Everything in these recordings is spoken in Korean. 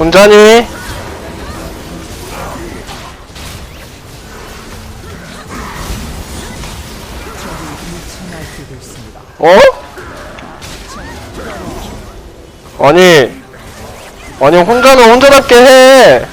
혼자니? 어? 아니 아니 혼자는 혼자답게 해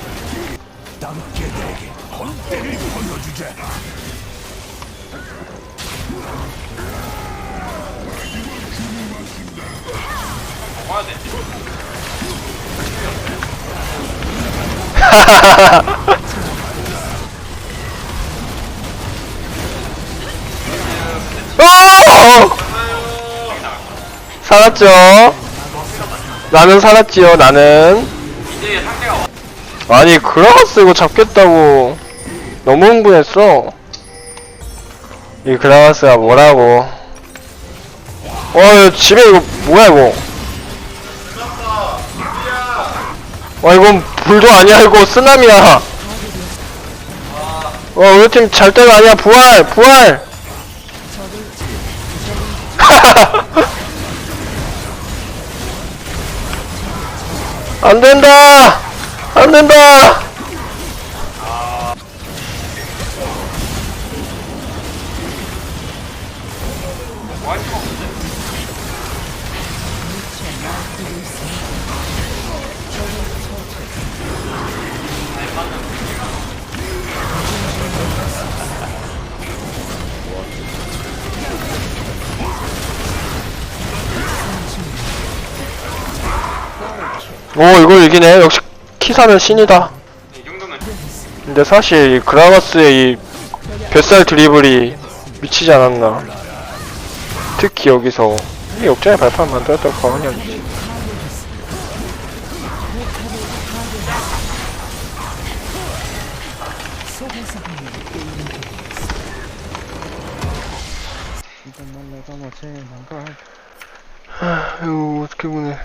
살았죠? 나는 살았지요, 나는. 아니, 그라가스 이거 잡겠다고. 너무 흥분했어. 이 그라가스가 뭐라고. 어, 집에 이거, 뭐야, 이거. 와, 이건 불도 아니야, 이거 쓰나미야. 어, 우리 팀 잘 때가 아니야, 부활, 부활! 안 된다! 안 된다! 오, 이걸 이기네. 역시 키사는 신이다. 이 정도면 근데 사실 이 그라가스의 이 뱃살 드리블이 미치지 않았나. 특히 여기서 이 역전의 발판 만들었던 난가 아유 어떻게 보네.